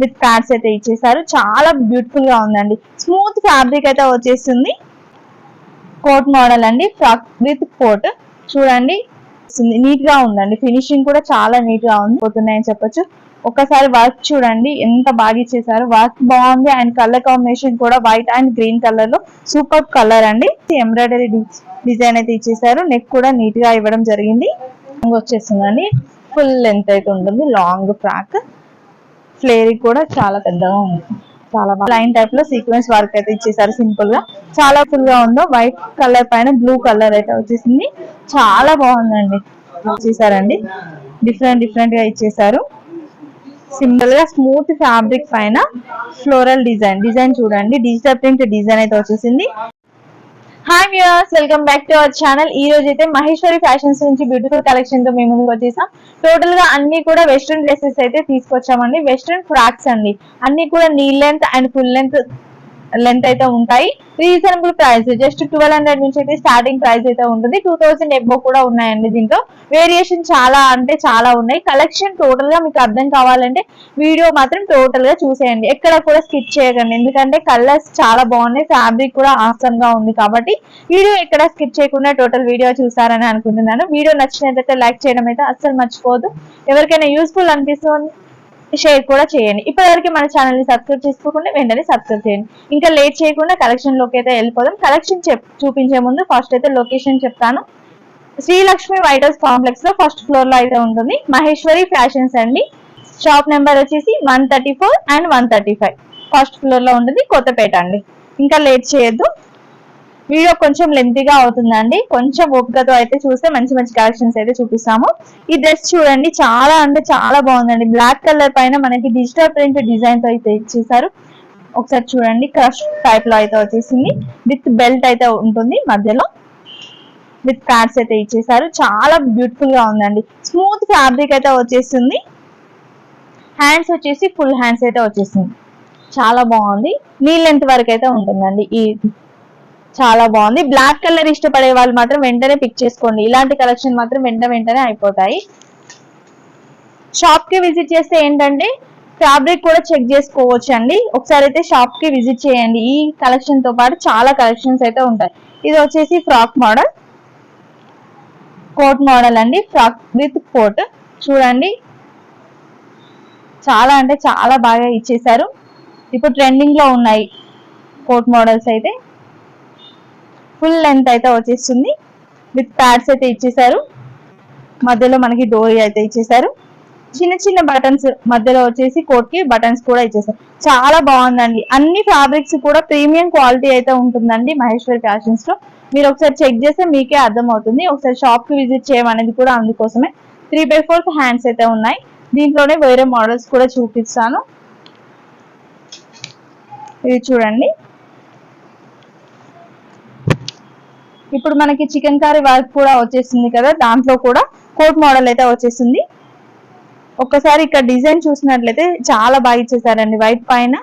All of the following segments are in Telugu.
విత్ ప్యాడ్స్ అయితే ఇచ్చేసారు. చాలా బ్యూటిఫుల్గా ఉందండి. స్మూత్ ఫ్యాబ్రిక్ అయితే వచ్చేస్తుంది కోట్ మోడల్ అండి. ఫ్రాక్ విత్ కోట్ చూడండి. నీట్గా ఉందండి. ఫినిషింగ్ కూడా చాలా నీట్గా ఉంది. పోతున్నాయని చెప్పొచ్చు. ఒకసారి వర్క్ చూడండి. ఎంత బాగా ఇచ్చేసారు. వర్క్ బాగుంది. అండ్ కలర్ కాంబినేషన్ కూడా వైట్ అండ్ గ్రీన్ కలర్లో. సూపర్ కలర్ అండి. ఎంబ్రాయిడరీ డిజైన్ అయితే ఇచ్చేసారు. నెక్ కూడా నీట్గా ఇవ్వడం జరిగింది. వచ్చేస్తుందండి ఫుల్ లెంత్ అయితే ఉంటుంది. లాంగ్ ఫ్రాక్ ఫ్లేర్ కూడా చాలా పెద్దగా ఉంది. చాలా లైన్ టైప్లో సీక్వెన్స్ వర్క్ అయితే ఇచ్చేసారు సింపుల్గా. చాలా ఫుల్గా ఉందో వైట్ కలర్ పైన బ్లూ కలర్ అయితే వచ్చేసింది. చాలా బాగుందండి. ఇచ్చేసారండి. డిఫరెంట్ డిఫరెంట్గా ఇచ్చేసారు. సింపుల్గా స్మూత్ ఫ్యాబ్రిక్ పైన ఫ్లోరల్ డిజైన్ డిజైన్ చూడండి. డిజిటల్ ప్రింట్ డిజైన్ అయితే వచ్చేసింది. Hi viewers welcome back to our channel ఈ రోజు అయితే మహేశ్వరి ఫ్యాషన్స్ నుంచి బ్యూటిఫుల్ కలెక్షన్తో మేము ముందుకు వచ్చేసాం. టోటల్గా అన్ని కూడా వెస్ట్రన్ డ్రెస్సెస్ అయితే తీసుకొచ్చామండి. వెస్ట్రన్ ఫ్రాక్స్ అండి. అన్ని కూడా knee length and full length length అయితే ఉంటాయి. Reasonable price just twelve hundred నుంచి అయితే స్టార్టింగ్ ప్రైస్ అయితే ఉంటుంది. టూ థౌసండ్ ఎబో కూడా ఉన్నాయండి దీంట్లో. వేరియేషన్ చాలా అంటే చాలా ఉన్నాయి. కలెక్షన్ టోటల్గా మీకు అర్థం కావాలంటే వీడియో మాత్రం టోటల్గా చూసేయండి. ఎక్కడ కూడా స్కిప్ చేయకండి. ఎందుకంటే కలర్స్ చాలా బాగున్నాయి. ఫ్యాబ్రిక్ కూడా ఆసమ్గా ఉంది కాబట్టి వీడియో ఎక్కడ స్కిప్ చేయకుండా టోటల్ వీడియో చూసారని అనుకుంటున్నాను. వీడియో నచ్చినట్లయితే లైక్ చేయడం అయితే అస్సలు మర్చిపోదు ఎవరికైనా యూస్ఫుల్ అనిపిస్తుంది షేర్ కూడా చేయండి. ఇప్పటివరకు మన ఛానల్ని సబ్స్క్రైబ్ చేసుకోకుండా వెంటనే సబ్స్క్రైబ్ చేయండి. ఇంకా లేట్ చేయకుండా కలెక్షన్లోకి అయితే వెళ్ళిపోదాం. కలెక్షన్ చెప్ చూపించే ముందు ఫస్ట్ అయితే లొకేషన్ చెప్తాను. శ్రీలక్ష్మి వైట్ హౌస్ కాంప్లెక్స్లో ఫస్ట్ ఫ్లోర్లో అయితే ఉంటుంది. మహేశ్వరి ఫ్యాషన్స్ అండి. షాప్ నెంబర్ వచ్చేసి one thirty four and one thirty five first ఫ్లోర్లో ఉంటుంది. కొత్తపేట అండి. ఇంకా లేట్ చేయొద్దు. వీడియో కొంచెం లెంతీగా అవుతుందండి. కొంచెం ఓపికతో అయితే చూస్తే మంచి మంచి కలెక్షన్స్ అయితే చూపిస్తాము. ఈ డ్రెస్ చూడండి చాలా అంటే చాలా బాగుందండి. బ్లాక్ కలర్ పైన మనకి డిజిటల్ ప్రింట్ డిజైన్తో అయితే ఇచ్చేసారు ఒకసారి చూడండి క్రష్ టైప్లో అయితే వచ్చేసింది. విత్ బెల్ట్ అయితే ఉంటుంది మధ్యలో. విత్ ప్యాడ్స్ అయితే ఇచ్చేసారు చాలా బ్యూటిఫుల్గా ఉందండి. స్మూత్ ఫ్యాబ్రిక్ అయితే వచ్చేస్తుంది హ్యాండ్స్ వచ్చేసి ఫుల్ హ్యాండ్స్ అయితే వచ్చేసింది. చాలా బాగుంది. నీ లెంత్ వరకు అయితే ఉంటుందండి ఈ చాలా బాగుంది. బ్లాక్ కలర్ ఇష్టపడే వాళ్ళు మాత్రం వెంటనే పిక్ చేసుకోండి. ఇలాంటి కలెక్షన్ మాత్రం వెంట వెంటనే అయిపోతాయి. షాప్కి విజిట్ చేస్తే ఏంటంటే ఫ్యాబ్రిక్ కూడా చెక్ చేసుకోవచ్చు అండి ఒకసారి అయితే షాప్కి విజిట్ చేయండి. ఈ కలెక్షన్తో పాటు చాలా కలెక్షన్స్ అయితే ఉంటాయి. ఇది వచ్చేసి ఫ్రాక్ మోడల్ కోట్ మోడల్ అండి. ఫ్రాక్ విత్ కోట్ చూడండి. చాలా అంటే చాలా బాగా ఇచ్చేసారు ఇప్పుడు ట్రెండింగ్లో ఉన్నాయి కోట్ మోడల్స్ అయితే. ఫుల్ లెంత్ అయితే వచ్చేస్తుంది. విత్ ప్యాడ్స్ అయితే ఇచ్చేసారు మధ్యలో మనకి డోరీ అయితే ఇచ్చేసారు చిన్న చిన్న బటన్స్ మధ్యలో వచ్చేసి కోట్కి బటన్స్ కూడా ఇచ్చేసారు చాలా బాగుందండి. అన్ని ఫ్యాబ్రిక్స్ కూడా ప్రీమియం క్వాలిటీ అయితే ఉంటుందండి మహేశ్వరి ఫ్యాషన్స్లో. మీరు ఒకసారి చెక్ చేస్తే మీకే అర్థమవుతుంది. ఒకసారి షాప్కి విజిట్ చేయమనేది కూడా అందుకోసమే. త్రీ బై ఫోర్త్ హ్యాండ్స్ అయితే ఉన్నాయి. దీంట్లోనే వేరే మోడల్స్ కూడా చూపిస్తాను. ఇది చూడండి. ఇప్పుడు మనకి చికెన్ కర్రీ వర్క్ కూడా వచ్చేసింది కదా దాంట్లో కూడా కోట్ మోడల్ అయితే వచ్చేసింది. ఒక్కసారి ఇక్కడ డిజైన్ చూసినట్లయితే చాలా బాగా ఇచ్చేసారండి. వైట్ పైన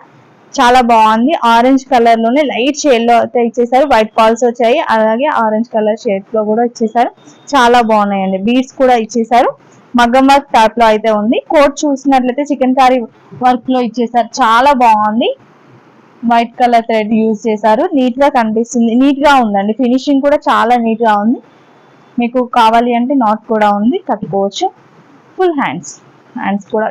చాలా బాగుంది. ఆరెంజ్ కలర్లోనే లైట్ షేడ్లో అయితే ఇచ్చేసారు. వైట్ పాల్స్ వచ్చాయి. అలాగే ఆరెంజ్ కలర్ షేడ్లో కూడా ఇచ్చేసారు. చాలా బాగున్నాయండి. బీడ్స్ కూడా ఇచ్చేసారు. మగ్గం వర్క్ టైప్లో అయితే ఉంది. కోట్ చూసినట్లయితే చికెన్ కర్రీ వర్క్లో ఇచ్చేసారు. చాలా బాగుంది. వైట్ కలర్ థ్రెడ్ యూజ్ చేశారు. నీట్గా కనిపిస్తుంది. నీట్గా ఉందండి. ఫినిషింగ్ కూడా చాలా నీట్గా ఉంది. మీకు కావాలి అంటే నాట్ కూడా ఉంది. కట్టుకోవచ్చు. ఫుల్ హ్యాండ్స్ హ్యాండ్స్ కూడా.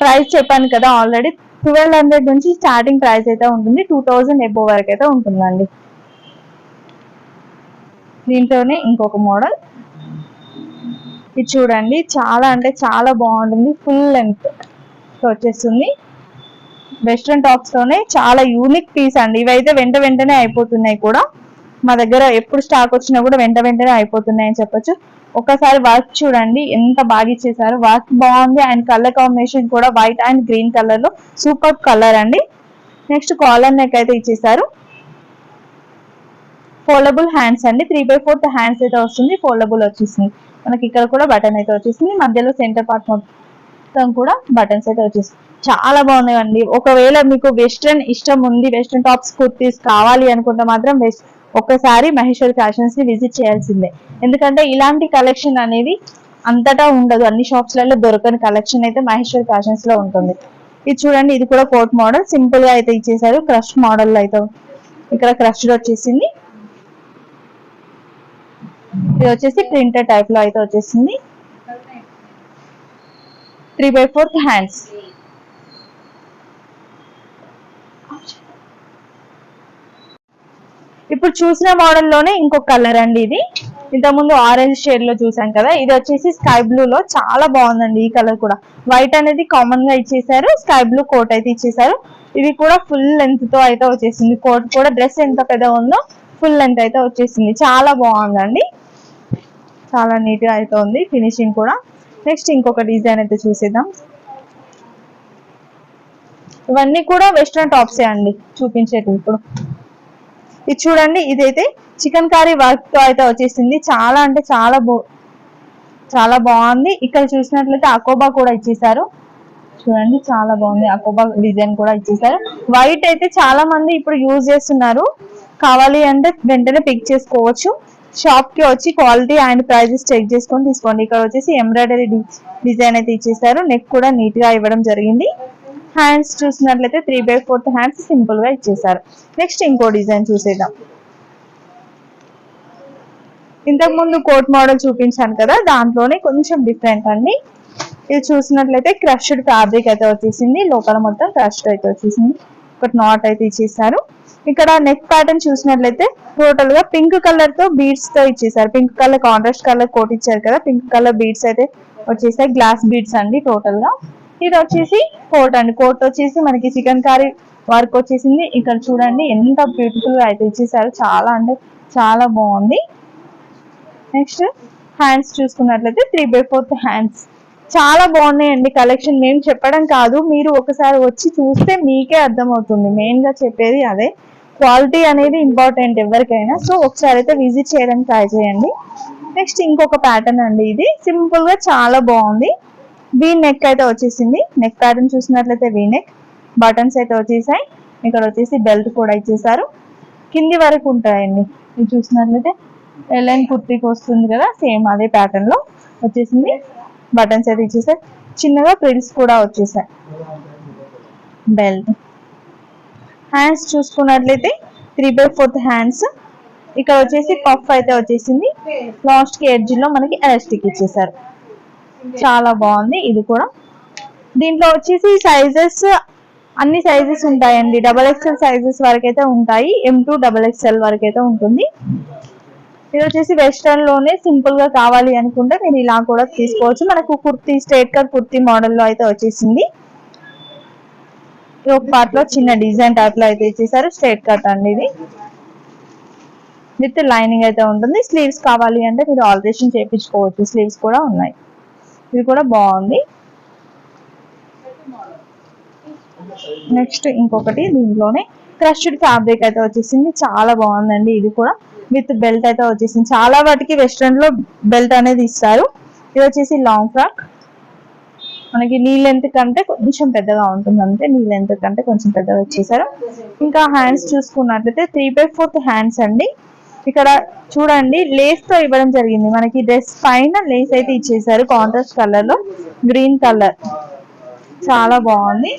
ప్రైస్ చెప్పాను కదా ఆల్రెడీ ట్వెల్వ్ హండ్రెడ్ నుంచి స్టార్టింగ్ ప్రైస్ అయితే ఉంటుంది. టూ థౌజండ్ ఎబో వరకు అయితే ఉంటుందండి. దీంట్లోనే ఇంకొక మోడల్. ఇది చూడండి. చాలా అంటే చాలా బాగుంటుంది. ఫుల్ లెంగ్త్ వచ్చేస్తుంది. వెస్ట్రన్ టాప్స్లోనే చాలా యూనిక్ పీస్ అండి. ఇవైతే వెంట వెంటనే అయిపోతున్నాయి కూడా. మా దగ్గర ఎప్పుడు స్టాక్ వచ్చినా కూడా వెంట వెంటనే అయిపోతున్నాయి అని చెప్పొచ్చు. ఒకసారి వర్క్ చూడండి ఎంత బాగా ఇచ్చేసారు. వర్క్ బాగుంది అండ్ కలర్ కాంబినేషన్ కూడా వైట్ అండ్ గ్రీన్ కలర్లో సూపర్ కలర్ అండి. నెక్స్ట్ కాలర్ నెక్ అయితే ఇచ్చేసారు. ఫోల్డబుల్ హ్యాండ్స్ అండి. త్రీ బై ఫోర్త్ హ్యాండ్స్ అయితే వస్తుంది. ఫోల్డబుల్ వచ్చేసింది. మనకి ఇక్కడ కూడా బటన్ అయితే వచ్చేసింది. మధ్యలో సెంటర్ పార్ట్ మొత్తం కూడా బటన్స్ అయితే వచ్చేసింది చాలా బాగున్నాయండి. ఒకవేళ మీకు వెస్ట్రన్ ఇష్టం ఉంది వెస్ట్రన్ టాప్స్ కుర్తీస్ కావాలి అనుకుంటే మాత్రం వెస్ట్ ఒక్కసారి మహేశ్వరి ఫ్యాషన్స్ని విజిట్ చేయాల్సిందే. ఎందుకంటే ఇలాంటి కలెక్షన్ అనేది అంతటా ఉండదు. అన్ని షాప్స్లలో దొరకని కలెక్షన్ అయితే మహేశ్వరి ఫ్యాషన్స్లో ఉంటుంది. ఇది చూడండి ఇది కూడా కోట్ మోడల్ సింపుల్గా అయితే ఇచ్చేసారు క్రష్ మోడల్ అయితే ఇక్కడ క్రష్డ్ వచ్చేసింది. ఇది వచ్చేసి ప్రింటర్ టైప్లో అయితే వచ్చేసింది. త్రీ బై ఫోర్త్ హ్యాండ్స్ ఇప్పుడు చూసిన మోడల్లోనే ఇంకొక కలర్ అండి ఇది. ఇంతకుముందు ఆరెంజ్ షేడ్లో చూసాం కదా ఇది వచ్చేసి స్కై బ్లూ లో చాలా బాగుందండి ఈ కలర్ కూడా. వైట్ అనేది కామన్గా ఇచ్చేసారు స్కై బ్లూ కోట్ అయితే ఇచ్చేసారు. ఇది కూడా ఫుల్ లెంత్తో అయితే వచ్చేసింది. కోట్ కూడా డ్రెస్ ఎంత పెద్ద ఉందో ఫుల్ లెంత్ అయితే వచ్చేసింది. చాలా బాగుందండి. చాలా నీట్గా అయితే ఉంది ఫినిషింగ్ కూడా. నెక్స్ట్ ఇంకొక డిజైన్ అయితే చూసేద్దాం. ఇవన్నీ కూడా వెస్ట్రన్ టాప్సే అండి చూపించేటివి ఇప్పుడు. ఇది చూడండి ఇదైతే చికెన్ కర్రీ వర్క్తో అయితే వచ్చేసింది. చాలా అంటే చాలా బో చాలా బాగుంది. ఇక్కడ చూసినట్లయితే అకోబా కూడా ఇచ్చేసారు. చూడండి చాలా బాగుంది. అకోబా డిజైన్ కూడా ఇచ్చేసారు. వైట్ అయితే చాలా మంది ఇప్పుడు యూజ్ చేస్తున్నారు. కావాలి అంటే వెంటనే పిక్ చేసుకోవచ్చు. షాప్కి వచ్చి క్వాలిటీ అండ్ ప్రైజెస్ చెక్ చేసుకొని తీసుకోండి. ఇక్కడ వచ్చేసి ఎంబ్రాయిడరీ డిజైన్ అయితే ఇచ్చేసారు. నెక్ కూడా నీట్గా ఇవ్వడం జరిగింది. హ్యాండ్స్ చూసినట్లయితే త్రీ బై ఫోర్త్ హ్యాండ్స్ సింపుల్గా ఇచ్చేసారు. నెక్స్ట్ ఇంకో డిజైన్ చూసేద్దాం. ఇంతకు ముందు కోట్ మోడల్ చూపించాను కదా దాంట్లోనే కొంచెం డిఫరెంట్ అండి. ఇది చూసినట్లయితే క్రష్డ్ ఫ్యాబ్రిక్ అయితే వచ్చేసింది. లోపల మొత్తం క్రష్డ్ అయితే వచ్చేసింది. ఒకటి నాట్ అయితే ఇచ్చేసారు. ఇక్కడ నెక్ ప్యాటర్న్ చూసినట్లయితే టోటల్గా పింక్ కలర్తో బీడ్స్తో ఇచ్చేసారు pink colour contrast colour coat ఇచ్చారు కదా. పింక్ కలర్ బీడ్స్ అయితే వచ్చేసాయి. గ్లాస్ బీడ్స్ అండి టోటల్గా. ఇది వచ్చేసి కోట్ అండి. కోట్ వచ్చేసి మనకి చికెన్ కర్రీ వర్క్ వచ్చేసింది. ఇక్కడ చూడండి ఎంత బ్యూటిఫుల్గా అయితే ఇచ్చేసారు చాలా అంటే చాలా బాగుంది. నెక్స్ట్ హ్యాండ్స్ చూసుకున్నట్లయితే త్రీ బై ఫోర్త్ హ్యాండ్స్ చాలా బాగున్నాయండి కలెక్షన్ మేము చెప్పడం కాదు. మీరు ఒకసారి వచ్చి చూస్తే మీకే అర్థమవుతుంది. మెయిన్గా చెప్పేది అదే. క్వాలిటీ అనేది ఇంపార్టెంట్ ఎవరికైనా. సో ఒకసారి అయితే విజిట్ చేయడానికి ట్రై చేయండి. నెక్స్ట్ ఇంకొక ప్యాటర్న్ అండి ఇది. సింపుల్గా చాలా బాగుంది. వీ నెక్ అయితే వచ్చేసింది. నెక్ ప్యాటర్న్ చూసినట్లయితే వీ నెక్ బటన్స్ అయితే వచ్చేసాయి. ఇక్కడ వచ్చేసి బెల్ట్ కూడా ఇచ్చేసారు. కింది వరకు ఉంటాయండి. ఇది చూసినట్లయితే ఎల్ఎన్ కుర్తీకి వస్తుంది కదా సేమ్ అదే ప్యాటర్న్లో వచ్చేసింది. బటన్స్ అయితే ఇచ్చేసాయి. చిన్నగా ప్రిల్స్ కూడా వచ్చేసాయి. బెల్ట్ హ్యాండ్స్ చూసుకున్నట్లయితే త్రీ బై ఫోర్త్ హ్యాండ్స్ ఇక్కడ వచ్చేసి పఫ్ అయితే వచ్చేసింది. లాస్ట్కి ఎడ్జ్లో మనకి ఎలాస్టిక్ ఇచ్చేసారు. చాలా బాగుంది. ఇది కూడా. దీంట్లో వచ్చేసి సైజెస్ అన్ని సైజెస్ ఉంటాయండి. డబల్ ఎక్స్ఎల్ సైజెస్ వరకు అయితే ఉంటాయి. ఎం టూ డబల్ ఎక్స్ఎల్ వరకు అయితే ఉంటుంది. ఇది వచ్చేసి వెస్ట్రన్లోనే సింపుల్గా కావాలి అనుకుంటే మీరు ఇలా కూడా తీసుకోవచ్చు. మనకు కుర్తీ స్ట్రేట్ కట్ కుర్తీ మోడల్లో అయితే వచ్చేసింది. ఒక పార్ట్లో చిన్న డిజైన్ టైప్లో అయితే ఇచ్చేసారు. స్ట్రేట్ కట్ అండి ఇది. విత్ లైనింగ్ అయితే ఉంటుంది. స్లీవ్స్ కావాలి అంటే మీరు ఆల్టరేషన్ చేయించుకోవచ్చు. స్లీవ్స్ కూడా ఉన్నాయి. ఇది కూడా బాగుంది. నెక్స్ట్ ఇంకొకటి దీంట్లోనే క్రష్డ్ ఫ్యాబ్రిక్ అయితే వచ్చేసింది. చాలా బాగుందండి ఇది కూడా. విత్ బెల్ట్ అయితే వచ్చేసింది. చాలా వాటికి వెస్ట్రన్లో బెల్ట్ అనేది ఇస్తారు. ఇది వచ్చేసి లాంగ్ ఫ్రాక్ మనకి నీ లెంత్ కంటే కొంచెం పెద్దగా ఉంటుంది అంతే నీ లెంత్ కంటే కొంచెం పెద్దగా ఇచ్చేసారు ఇంకా హ్యాండ్స్ చూసుకున్నట్లయితే త్రీ బై ఫోర్త్ హ్యాండ్స్ అండి. ఇక్కడ చూడండి లేస్తో ఇవ్వడం జరిగింది. మనకి డ్రెస్ పైన లేస్ అయితే ఇచ్చేసారు కాంట్రాస్ట్ కలర్లో. గ్రీన్ కలర్ చాలా బాగుంది.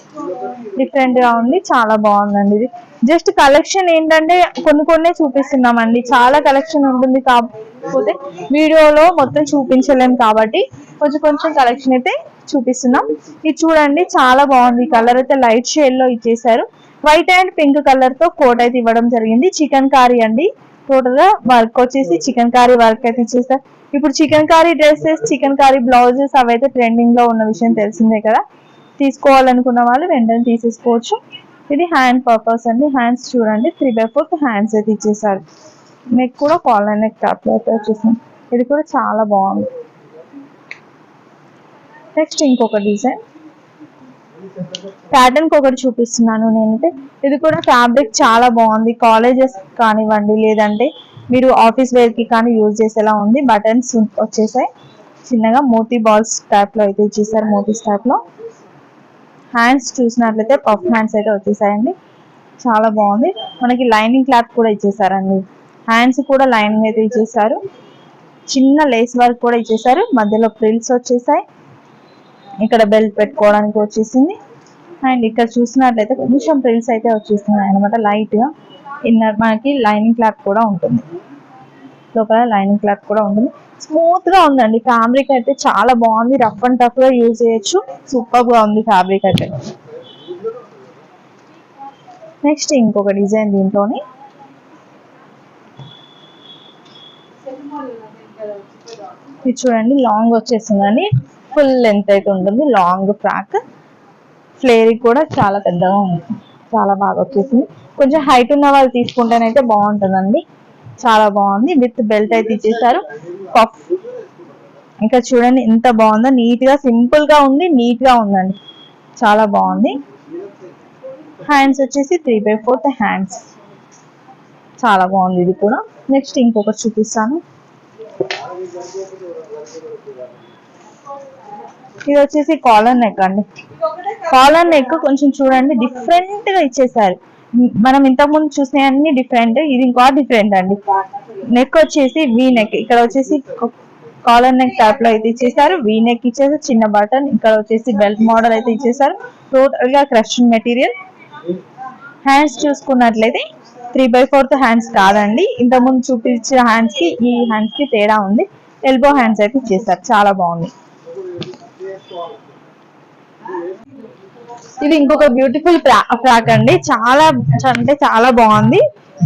డిఫరెంట్గా ఉంది చాలా బాగుందండి ఇది. జస్ట్ కలెక్షన్ ఏంటంటే కొన్ని కొన్ని చూపిస్తున్నామండి. చాలా కలెక్షన్ ఉంటుంది కాకపోతే వీడియోలో మొత్తం చూపించలేం కాబట్టి కొంచెం కొంచెం కలెక్షన్ అయితే చూపిస్తున్నాం. ఇది చూడండి చాలా బాగుంది. కలర్ అయితే లైట్ షేడ్లో ఇచ్చేసారు వైట్ అండ్ పింక్ కలర్తో కోట్ అయితే ఇవ్వడం జరిగింది. చికెన్ కారీ అండి. టోటల్గా వర్క్ వచ్చేసి చికెన్ కారీ వర్క్ అయితే ఇచ్చేసారు ఇప్పుడు chikankari dresses chikankari blouses అవైతే ట్రెండింగ్లో ఉన్న విషయం తెలిసిందే కదా. తీసుకోవాలనుకున్న వాళ్ళు వెంటనే తీసేసుకోవచ్చు. ఇది హ్యాండ్ పర్పస్ అండి. హ్యాండ్స్ చూడండి. త్రీ బై ఫోర్త్ హ్యాండ్స్ అయితే ఇచ్చేసారు నెక్ కూడా కాలర్ నెక్ టాప్ అయితే వచ్చేసింది. ఇది కూడా చాలా బాగుంది. నెక్స్ట్ ఇంకొక డిజైన్ ప్యాటర్న్ ఒకటి చూపిస్తున్నాను నేనైతే. ఇది కూడా ఫ్యాబ్రిక్ చాలా బాగుంది. కాలేజెస్ కానివ్వండి లేదంటే మీరు ఆఫీస్ వేర్కి కానీ యూజ్ చేసేలా ఉంది. బటన్స్ వచ్చేసాయి. చిన్నగా మోతీ బాల్స్ టైప్లో అయితే ఇచ్చేసారు మోతీస్ టైప్లో. హ్యాండ్స్ చూసినట్లయితే పఫ్ హ్యాండ్స్ అయితే వచ్చేసాయండి. చాలా బాగుంది. మనకి లైనింగ్ క్లాత్ కూడా ఇచ్చేసారండి. హ్యాండ్స్ కూడా లైనింగ్ అయితే ఇచ్చేసారు. చిన్న లేస్ వర్క్ కూడా ఇచ్చేసారు. మధ్యలో ప్రిల్స్ వచ్చేసాయి. ఇక్కడ బెల్ట్ పెట్టుకోవడానికి వచ్చేసింది. అండ్ ఇక్కడ చూసినట్లయితే కొంచెం ప్రిల్స్ అయితే వచ్చేస్తున్నాయి అనమాట లైట్గా ఇన్నర్ మనకి లైనింగ్ క్లాత్ కూడా ఉంటుంది. లోపల లైనింగ్ క్లాత్ కూడా ఉంటుంది. స్మూత్గా ఉందండి. ఫ్యాబ్రిక్ అయితే చాలా బాగుంది. రఫ్ అండ్ టఫ్గా యూజ్ చేయొచ్చు. సూపర్గా ఉంది ఫ్యాబ్రిక్ అయితే. నెక్స్ట్ ఇంకొక డిజైన్ దీంట్లోని. ఇది చూడండి లాంగ్ వచ్చేసిందండి. ఫుల్ లెంత్ అయితే ఉంటుంది. Long frock. ఫ్లేరింగ్ కూడా చాలా పెద్దగా ఉంది చాలా బాగా వచ్చేసింది. కొంచెం హైట్ ఉన్న వాళ్ళు తీసుకుంటేనైతే బాగుంటుందండి. చాలా బాగుంది. విత్ బెల్ట్ అయితే ఇచ్చేసారు. పఫ్. ఇంకా చూడండి ఎంత బాగుందో. నీట్గా సింపుల్గా ఉంది. నీట్గా ఉందండి. చాలా బాగుంది. హ్యాండ్స్ వచ్చేసి త్రీ బై ఫోర్త్ హ్యాండ్స్. చాలా బాగుంది ఇది కూడా. నెక్స్ట్ ఇంకొకటి చూపిస్తాను. ఇది వచ్చేసి కాలర్ నెక్ అండి. కాలర్ నెక్ కొంచెం చూడండి డిఫరెంట్గా ఇచ్చేసారు. మనం ఇంతకుముందు చూసిన అన్ని డిఫరెంట్ ఇది ఇంకా డిఫరెంట్ అండి. నెక్ వచ్చేసి వి నెక్ ఇక్కడ వచ్చేసి కాలర్ నెక్ టైప్లో అయితే ఇచ్చేసారు. వి నెక్ ఇచ్చేసి చిన్న బటన్ ఇక్కడ వచ్చేసి బెల్ట్ మోడల్ అయితే ఇచ్చేసారు. టోటల్గా క్రషింగ్ మెటీరియల్ హ్యాండ్స్ చూసుకున్నట్లయితే త్రీ బై ఫోర్త్ హ్యాండ్స్ కాదండి. ఇంతకుముందు ముందు చూపించిన హ్యాండ్స్కి ఈ హ్యాండ్స్కి తేడా ఉంది. ఎల్బో హ్యాండ్స్ అయితే ఇచ్చేసారు. చాలా బాగుంది. ఇది ఇంకొక బ్యూటిఫుల్ ఫ్రాక్ అండి. చాలా అంటే చాలా బాగుంది.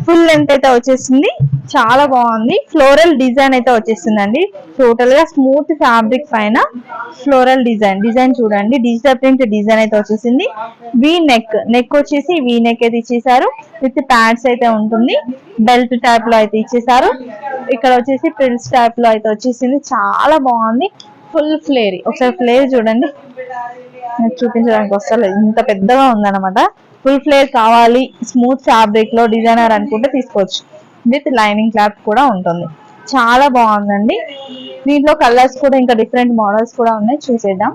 ఫుల్ లెంత్ అయితే వచ్చేసింది. చాలా బాగుంది. ఫ్లోరల్ డిజైన్ అయితే వచ్చేసిందండి. టోటల్గా స్మూత్ ఫ్యాబ్రిక్ పైన ఫ్లోరల్ డిజైన్ డిజైన్ చూడండి. డిజిటల్ ప్రింట్ డిజైన్ అయితే వచ్చేసింది. వి నెక్ నెక్ వచ్చేసి వి నెక్ అయితే ఇచ్చేసారు విత్ ప్యాడ్స్ అయితే ఉంటుంది. బెల్ట్ టైప్లో అయితే ఇచ్చేసారు ఇక్కడ వచ్చేసి ప్రిల్స్ టైప్లో అయితే వచ్చేసింది. చాలా బాగుంది. Full flare. ఒకసారి ఫ్లేర్ చూడండి. నాకు చూపించడానికి వస్తలేదు. ఇంత పెద్దగా ఉందన్నమాట. ఫుల్ ఫ్లేర్ కావాలి స్మూత్ ఫ్యాబ్రిక్లో డిజైనర్ అనుకుంటే తీసుకోవచ్చు. విత్ లైనింగ్ క్లాత్ కూడా ఉంటుంది. చాలా బాగుందండి. దీంట్లో కలర్స్ కూడా ఇంకా డిఫరెంట్ మోడల్స్ కూడా ఉన్నాయి. చూసేద్దాం.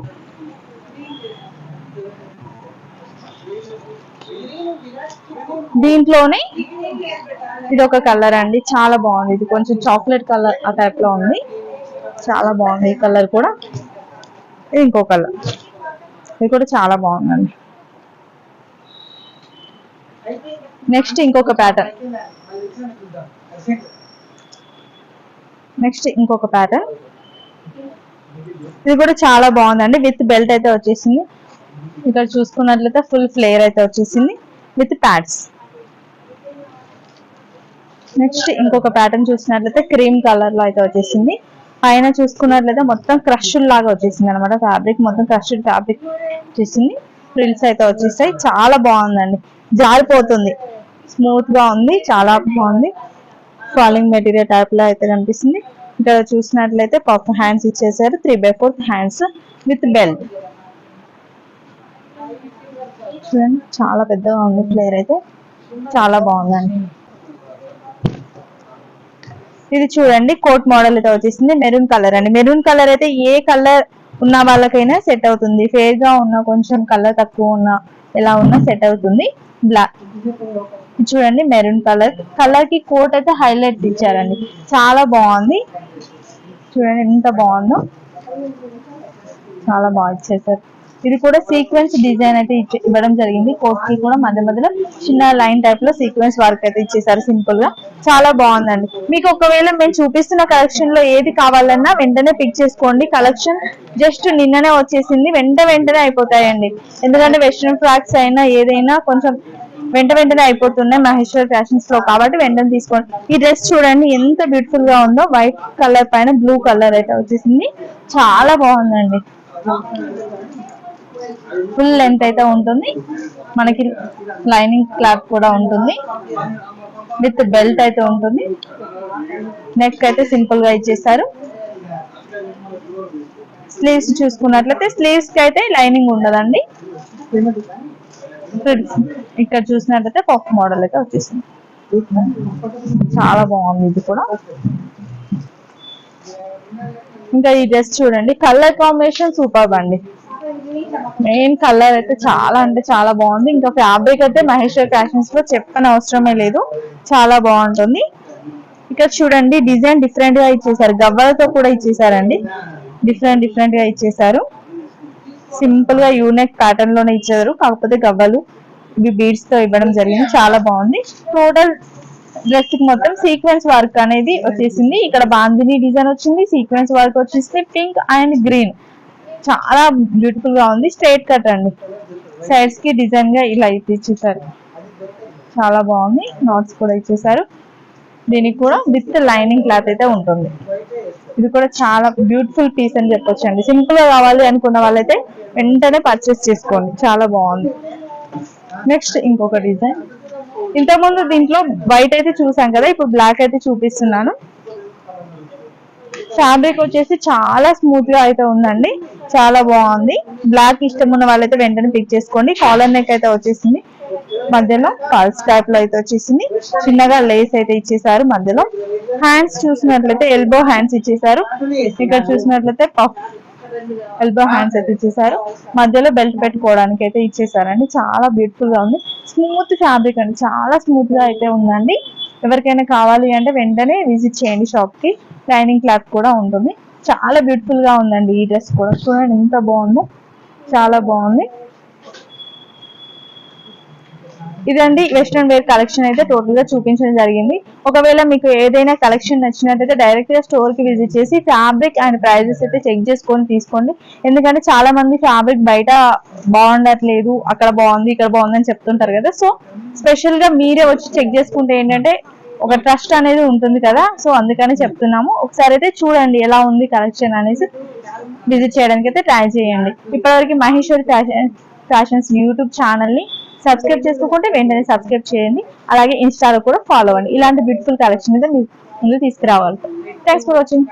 దీంట్లోనే ఇది ఒక కలర్ అండి. చాలా బాగుంది. ఇది కొంచెం చాక్లెట్ కలర్ ఆ టైప్లో ఉంది. చాలా బాగుంది. ఈ కలర్ కూడా ఇది ఇంకో కలర్. ఇది కూడా చాలా బాగుందండి. నెక్స్ట్ ఇంకొక ప్యాటర్న్ నెక్స్ట్ ఇంకొక ప్యాటర్న్ ఇది కూడా చాలా బాగుందండి. విత్ బెల్ట్ అయితే వచ్చేసింది. ఇక్కడ చూసుకున్నట్లయితే ఫుల్ ఫ్లేర్ అయితే వచ్చేసింది. With pads. నెక్స్ట్ ఇంకొక ప్యాటర్న్ చూసినట్లయితే క్రీమ్ కలర్లో అయితే వచ్చేసింది. పైన చూసుకున్నట్లయితే మొత్తం క్రష్ లాగా వచ్చేసింది అనమాట ఫ్యాబ్రిక్ మొత్తం క్రష్డ్ ఫ్యాబ్రిక్ వచ్చేసింది. ఫ్రిల్స్ అయితే వచ్చేసాయి. చాలా బాగుందండి. జారిపోతుంది. స్మూత్గా ఉంది. చాలా బాగుంది. ఫాలింగ్ మెటీరియల్ టైప్లో అయితే కనిపిస్తుంది. ఇక్కడ చూసినట్లయితే పఫ్ హ్యాండ్స్ ఇచ్చేసారు. Three by fourth hands with belt. చూడండి చాలా పెద్దగా ఉంది ఫ్లేర్ అయితే. చాలా బాగుందండి. ఇది చూడండి కోట్ మోడల్ అయితే వచ్చేసింది మెరూన్ కలర్ అండి. మెరూన్ కలర్ అయితే ఏ కలర్ ఉన్న వాళ్ళకైనా సెట్ అవుతుంది. ఫేర్గా ఉన్న కొంచెం కలర్ తక్కువ ఉన్న ఎలా ఉన్నా సెట్ అవుతుంది. బ్లాక్ చూడండి మెరూన్ కలర్. కలర్కి కోట్ అయితే హైలైట్ ఇచ్చారండి. చాలా బాగుంది. చూడండి ఎంత బాగుందో. చాలా బాగా ఇచ్చేసారు. ఇది కూడా సీక్వెన్స్ డిజైన్ అయితే ఇవ్వడం జరిగింది. కోట్కి కూడా మధ్య మధ్యలో చిన్న లైన్ టైప్లో సీక్వెన్స్ వర్క్ అయితే ఇచ్చేసారు సింపుల్గా. చాలా బాగుందండి. మీకు ఒకవేళ మేము చూపిస్తున్న కలెక్షన్లో ఏది కావాలన్నా వెంటనే పిక్ చేసుకోండి. కలెక్షన్ జస్ట్ నిన్ననే వచ్చేసింది. వెంట వెంటనే అయిపోతాయండి. ఎందుకంటే వెస్ట్రన్ ఫ్రాక్స్ అయినా ఏదైనా కొంచెం వెంట వెంటనే అయిపోతున్నాయి మహేశ్వర్ ఫ్యాషన్స్లో కాబట్టి వెంటనే తీసుకోండి. ఈ డ్రెస్ చూడండి ఎంత బ్యూటిఫుల్గా ఉందో. వైట్ కలర్ పైన బ్లూ కలర్ అయితే వచ్చేసింది. చాలా బాగుందండి. ఫుల్ లెంత్ అయితే ఉంటుంది. మనకి లైనింగ్ క్లాత్ కూడా ఉంటుంది. విత్ బెల్ట్ అయితే ఉంటుంది. నెక్ అయితే సింపుల్గా ఇచ్చేసారు స్లీవ్స్ చూసుకున్నట్లయితే స్లీవ్స్కి అయితే లైనింగ్ ఉండదండి. ఇక్కడ చూసినట్లయితే పఫ్ మోడల్ అయితే వచ్చేసింది. చాలా బాగుంది ఇది కూడా. ఇంకా ఈ డ్రెస్ చూడండి. కలర్ కాంబినేషన్ సూపర్ అండి. మెయిన్ కలర్ అయితే చాలా అంటే చాలా బాగుంది. ఇంకా ఫ్యాబ్రిక్ అయితే మహేశ్వర్ ఫ్యాషన్స్లో చెప్పని అవసరమే లేదు. చాలా బాగుంటుంది. ఇక్కడ చూడండి డిజైన్ డిఫరెంట్గా ఇచ్చేసారు గవ్వలతో కూడా ఇచ్చేసారండి డిఫరెంట్ డిఫరెంట్గా ఇచ్చేసారు సింపుల్గా యూనిక్ ప్యాటర్న్లోనే ఇచ్చారు. కాకపోతే గవ్వలు ఇవి బీడ్స్తో ఇవ్వడం జరిగింది. చాలా బాగుంది. టోటల్ డ్రెస్కి మొత్తం సీక్వెన్స్ వర్క్ అనేది వచ్చేసింది. ఇక్కడ బాందిని డిజైన్ వచ్చింది. సీక్వెన్స్ వర్క్ వచ్చేసి పింక్ అండ్ గ్రీన్ చాలా బ్యూటిఫుల్గా ఉంది. స్ట్రైట్ కట్ అండి. సైడ్స్కి డిజైన్గా ఇలా అయితే ఇచ్చేసారు చాలా బాగుంది. నాట్స్ కూడా ఇచ్చేసారు. దీనికి కూడా విత్ లైనింగ్ క్లాత్ అయితే ఉంటుంది. ఇది కూడా చాలా బ్యూటిఫుల్ పీస్ అని చెప్పొచ్చు అండి సింపుల్గా కావాలి అనుకున్న వాళ్ళైతే వెంటనే పర్చేస్ చేసుకోండి. చాలా బాగుంది. నెక్స్ట్ ఇంకొక డిజైన్ ఇంతకుముందు దీంట్లో వైట్ అయితే చూసాం కదా ఇప్పుడు బ్లాక్ అయితే చూపిస్తున్నాను. ఫ్యాబ్రిక్ వచ్చేసి చాలా స్మూత్గా అయితే ఉందండి. చాలా బాగుంది. బ్లాక్ ఇష్టం ఉన్న వాళ్ళైతే వెంటనే పిక్ చేసుకోండి. కాలర్ నెక్ అయితే వచ్చేసింది. మధ్యలో పల్స్ టైప్లో అయితే వచ్చేసింది. చిన్నగా లేస్ అయితే ఇచ్చేసారు మధ్యలో. హ్యాండ్స్ చూసినట్లయితే ఎల్బో హ్యాండ్స్ ఇచ్చేసారు. ఇక్కడ చూసినట్లయితే పఫ్ ఎల్బో హ్యాండ్స్ అయితే ఇచ్చేసారు. మధ్యలో బెల్ట్ పెట్టుకోవడానికి అయితే ఇచ్చేసారండి. చాలా బ్యూటిఫుల్గా ఉంది. స్మూత్ ఫ్యాబ్రిక్ అండి. చాలా స్మూత్గా అయితే ఉందండి. ఎవరికైనా కావాలి అంటే వెంటనే విజిట్ చేయండి షాప్కి. లైనింగ్ క్లాత్ కూడా ఉంటుంది. చాలా బ్యూటిఫుల్గా ఉందండి ఈ డ్రెస్ కూడా. చూడండి ఎంత బాగుందో. చాలా బాగుంది. ఇదండి వెస్ట్రన్ వేర్ కలెక్షన్ అయితే టోటల్గా చూపించడం జరిగింది. ఒకవేళ మీకు ఏదైనా కలెక్షన్ నచ్చినట్టయితే డైరెక్ట్గా స్టోర్కి విజిట్ చేసి ఫ్యాబ్రిక్ అండ్ ప్రైజెస్ అయితే చెక్ చేసుకొని తీసుకోండి. ఎందుకంటే చాలా మంది ఫ్యాబ్రిక్ బయట బాగుండట్లేదు అక్కడ బాగుంది ఇక్కడ బాగుంది అని చెప్తుంటారు కదా. సో స్పెషల్గా మీరే వచ్చి చెక్ చేసుకుంటే ఏంటంటే ఒక ట్రస్ట్ అనేది ఉంటుంది కదా. సో అందుకని చెప్తున్నాము. ఒకసారి అయితే చూడండి ఎలా ఉంది కలెక్షన్ అనేసి విజిట్ చేయడానికి అయితే ట్రై చేయండి. ఇప్పటివరకు మహేశ్వరి ఫ్యాషన్ ఫ్యాషన్స్ యూట్యూబ్ ఛానల్ని సబ్స్క్రైబ్ చేసుకోకుంటే వెంటనే సబ్స్క్రైబ్ చేయండి. అలాగే ఇన్స్టాలో కూడా ఫాలో అవ్వండి. ఇలాంటి బ్యూటిఫుల్ కలెక్షన్ అయితే మీరు ముందు తీసుకురావాలి. Thanks for watching